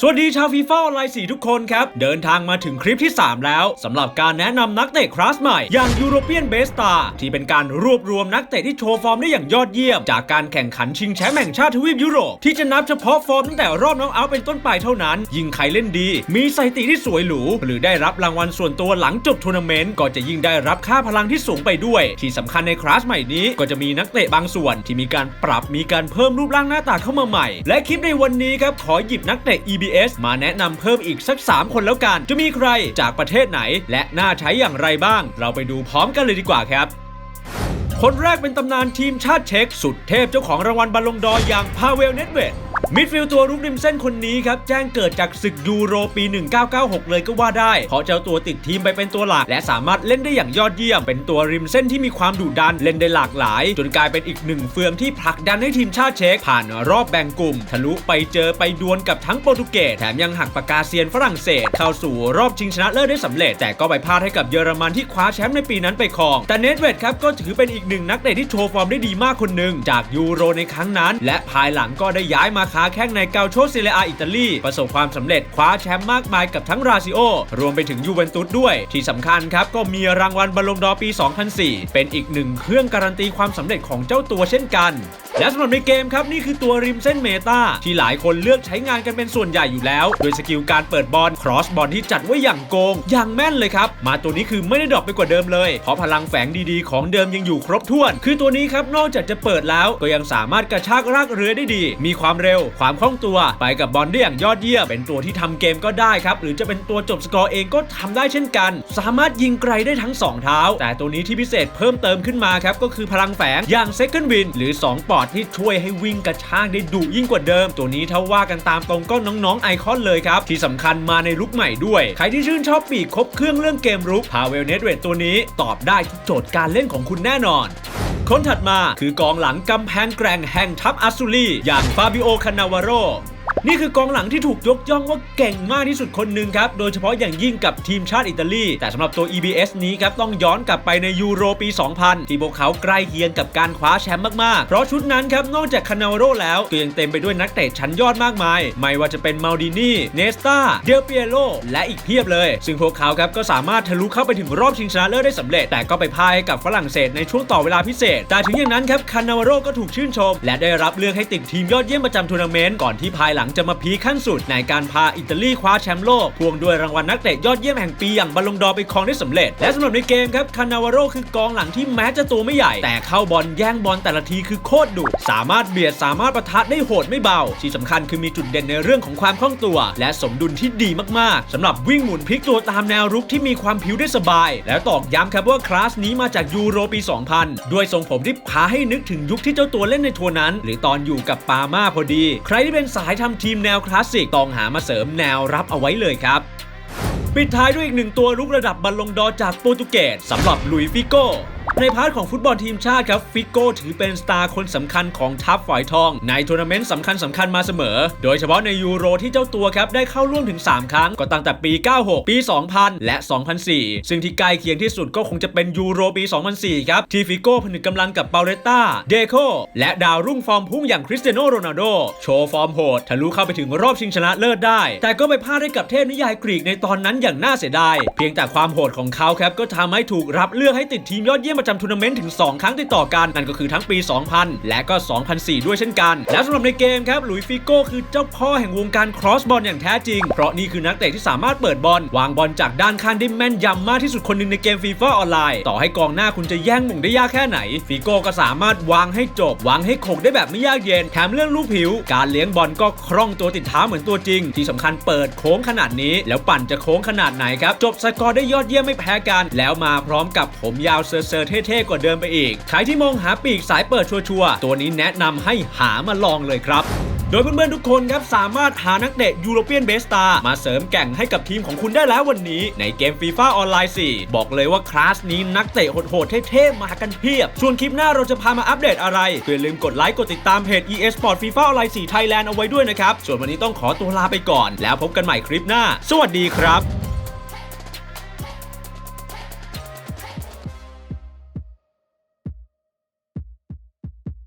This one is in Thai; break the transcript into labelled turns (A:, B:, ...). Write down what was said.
A: สวัสดีชาวฟีฟ่าออนไลน์4ทุกคนครับ เดินทางมาถึงคลิปที่ 3 แล้วสำหรับการแนะนำนักเตะคลาสใหม่ อย่างยูโรเปียนเบสตาที่เป็นการรวบรวมนักเตะที่โชว์ฟอร์มได้อย่างยอดเยี่ยม จากการแข่งขันชิงแชมป์แห่งชาติทวีปยุโรป ที่จะนับเฉพาะฟอร์มตั้งแต่รอบน้องเอาเป็นต้นไปเท่านั้น ยิ่งใครเล่นดี มีสถิติที่สวยหรู หรือได้รับรางวัลส่วนตัวหลังจบทัวร์นาเมนต์ก็จะยิ่งได้รับค่าพลังที่สูงไปด้วย ที่สำคัญในคลาสใหม่นี้ก็จะมีนักเตะบางส่วน ที่มีการปรับมีการเพิ่มรูปร่างหน้าตาเข้ามาใหม่ และคลิปในวันนี้ครับขอหยิบนักเตะ PBS มาแนะนำเพิ่มอีกสัก 3 คนแล้วกัน จะมีใครจากประเทศไหน และน่าใช้อย่างไรบ้าง เราไปดูพร้อมกันเลยดีกว่าครับคนแรกเป็นตำนานทีมชาติเช็กสุดเทพเจ้าของรางวัลบอลลงดอร์อย่างพาเวลเนตเวต มิดฟิลด์ตัวรุกริมเส้นคนนี้ครับ แจ้งเกิดจากศึกยูโรปี 1996 เลยก็ว่าได้ เพราะเจ้าตัวติดทีมไปเป็นตัวหลัก และสามารถเล่นได้อย่างยอดเยี่ยม เป็นตัวริมเส้นที่มีความดุดันเล่นได้หลากหลาย จนกลายเป็นอีกหนึ่งเฟืองที่ผลักดันให้ทีมชาติเช็กผ่านรอบแบ่งกลุ่ม ทะลุไปเจอไปดวลกับทั้งโปรตุเกสแถมยังหักปากกาเซียนฝรั่งเศส เข้าสู่รอบชิงชนะเลิศได้สำเร็จ แต่ก็ไปพลาดให้กับเยอรมันที่คว้าแชมป์ในปีนั้นไปครอง แต่เนทเวดครับก็ถือเป็นอีกหนึ่งนักเตะที่โชว์ฟอร์มได้ดีมากคนหนึ่งจากยูโรในครั้งนั้น และภายหลังก็ได้ย้ายมาค้าแข้งในเกาโชซิเลอาอิตาลี ประสบความสำเร็จคว้าแชมป์มากมายกับทั้งราซิโอ รวมไปถึงยูเวนตุสด้วย ที่สำคัญครับก็มีรางวัลบอลลงดอปี 2004 เป็นอีกหนึ่งเครื่องการันตีความสำเร็จของเจ้าตัวเช่นกัน และสำหรับในเกมครับนี่คือตัวริมเส้นเมตาที่หลายคนเลือกใช้งานกันเป็นส่วนใหญ่อยู่แล้ว โดยสกิลการเปิดบอลครอสบอลที่จัดไว้อย่างโกง อย่างแม่นเลยครับ มาตัวนี้คือไม่ได้ดรอปไปกว่าเดิมเลย เพราะพลังแฝงดีๆ ของเดิมยังอยู่ครบถ้วน คือตัวนี้ครับนอกจากจะเปิดแล้วก็ยังสามารถกระชากรากเรือได้ดี มีความเร็ว ความคล่องตัวไปกับบอลได้อย่างยอดเยี่ยมเป็นตัวที่ทำเกมก็ได้ครับหรือจะเป็นตัวจบสกอร์เองก็ทำได้เช่นกัน สามารถยิงไกลได้ทั้งสองเท้า แต่ตัวนี้ที่พิเศษเพิ่มเติมขึ้นมาครับก็คือพลังแฝงอย่าง Second Win หรือ 2 ปอดที่ช่วยให้วิ่งกระชากได้ดุยิ่งกว่าเดิม ตัวนี้ถ้าว่ากันตามตรงก็น้องๆไอคอนเลยครับ ที่สำคัญมาในลุคใหม่ด้วย ใครที่ชื่นชอบปีกครบเครื่องเรื่องเกมรุกพาเวลเนตเวตตัวนี้ตอบได้ทุกโจทย์การเล่นของคุณแน่นอนคนถัดมาคือกองหลังกำแพงแกร่งแห่งทัพอัสซูลีอย่างฟาบิโอคานาวาโร นี่คือกองหลังที่ถูกยกย่องว่าเก่งมากที่สุดคนหนึ่งครับ โดยเฉพาะอย่างยิ่งกับทีมชาติอิตาลี แต่สำหรับตัว EBS นี้ครับต้องย้อนกลับไปในยูโรปี 2000 ที่พวกเขาใกล้เคียงกับการคว้าแชมป์มากๆ เพราะชุดนั้นครับนอกจากคานาวโรแล้วก็ยังเต็มไปด้วยนักเตะชั้นยอดมากมาย ไม่ว่าจะเป็นมาดินีเนสตาเดลเปียโรและอีกเพียบเลย ซึ่งพวกเขาครับก็สามารถทะลุเข้าไปถึงรอบชิงชนะเลิศได้สำเร็จ แต่ก็ไปพ่ายกับฝรั่งเศสในช่วงต่อเวลาพิเศษ แต่ถึงอย่างนั้นครับคานาวโรก็ถูกชื่นชม และได้รับเลือกให้ติดทีมยอดเยี่ยมประจำทัวร์นาเมนต์ก่อนที่ภายหลังจะมาพีคขั้นสุดในการพาอิตาลีคว้าแชมป์โลกพ่วงด้วยรางวัลนักเตะยอดเยี่ยมแห่งปีอย่างบอลลงดอไปครองได้สำเร็จ และสำหรับในเกมครับคานาวาโรคือกองหลังที่แม้จะตัวไม่ใหญ่ แต่เข้าบอลแย่งบอลแต่ละทีคือโคตรดุสามารถเบียดสามารถประทัดได้โหดไม่เบา ที่สำคัญคือมีจุดเด่นในเรื่องของความคล่องตัว และสมดุลที่ดีมากๆสำหรับวิ่งหมุนพลิกตัวตามแนวรุกที่มีความผิวได้สบาย แล้วตอกย้ำครับว่าคลาสนี้มาจากยูโรปี 2000 ด้วยทรงผมที่พาให้นึกถึงยุคที่เจ้าตัวเล่นในทัวร์นั้น หรือตอนอยู่กับปาม่าพอดี ใครที่เป็นสายทำทีีมแนวคลาสสิกต้องหามาเสริมแนวรับเอาไว้เลยครับ ปิดท้ายด้วยอีกหนึ่งตัวลุกระดับบอลลงดอร์จากโปรตุเกสสำหรับลุยฟิโก้ ในพาร์ทของฟุตบอลทีมชาติครับฟิโก้ถือเป็นสตาร์คนสำคัญของทัพฝอยทอง ในทัวร์นาเมนต์สำคัญสำคัญมาเสมอ โดยเฉพาะในยูโรที่เจ้าตัวครับได้เข้าร่วมถึง 3 ครั้ง ก็ตั้งแต่ปี 96 ปี 2000 และ 2004 ซึ่งที่ใกล้เคียงที่สุดก็คงจะเป็นยูโรปี 2004 ครับ ที่ฟิโก้ผนึกกำลังกับเปาเรตตาเดโคและดาวรุ่งฟอร์มพุ่งอย่างคริสเตียโนโรนัลโดโชว์ฟอร์มโหดทะลุเข้าไปถึงรอบชิงชนะเลิศได้ แต่ก็ไปพลาดให้กับเทพนิยายกรีกในตอนนั้นอย่างน่าเสียดายเพียงแต่ความโหดของเขาครับก็ทำให้ถูกรับเลือกให้ติดทีมยอดเยี่ยมประจำทัวร์นาเมนต์ถึง 2 ครั้งติดต่อกันนั่นก็คือทั้งปี 2000 และก็ 2004 ด้วยเช่นกัน และสำหรับในเกมครับหลุยส์ฟิโก้คือเจ้าพ่อแห่งวงการครอสบอลอย่างแท้จริง เพราะนี่คือนักเตะที่สามารถเปิดบอลวางบอลจากด้านข้างได้แม่นยำมากที่สุดคนหนึ่งในเกมฟีฟ่าออนไลน์ต่อให้กองหน้าคุณจะแย่งหม่งได้ยากแค่ไหนฟิโก้ก็สามารถวางให้จบวางให้โขกได้แบบไม่ยากเย็นแถมเรื่องลูกผิว การเลี้ยงบอลก็คล่องตัวติดเท้าเหมือนตัวจริง ที่สำคัญเปิดโค้งขนาดนี้ แล้วปั่นจะโค้งขนาดไหนครับจบสกอร์ได้ยอดเยี่ยมไม่แพ้กัน แล้วมาพร้อมกับผมยาวเซอร์เซอร์เเท่ๆกว่าเดิมไปอีก ใครที่มองหาปีกสายเปิดชัวร์ๆตัวนี้แนะนำให้หามาลองเลยครับโดยเพื่อนๆ ทุกคนครับ สามารถหานักเตะยูโรเปียนเบสตามาเสริมแก่งให้กับทีมของคุณได้แล้ววันนี้ ในเกมฟีฟ่าออนไลน์ 4 บอกเลยว่าคลาสนี้นักเตะโหดๆเท่ๆมากันเพียบ ส่วนคลิปหน้าเราจะพามาอัปเดตอะไรอย่าลืมกดไลค์ กดติดตามเพจ EA Sport FIFA ออนไลน์4 Thailand เอาไว้ด้วยนะครับ ส่วนวันนี้ต้องขอตัวลาไปก่อน แล้วพบกันใหม่คลิปหน้า สวัสดีครับ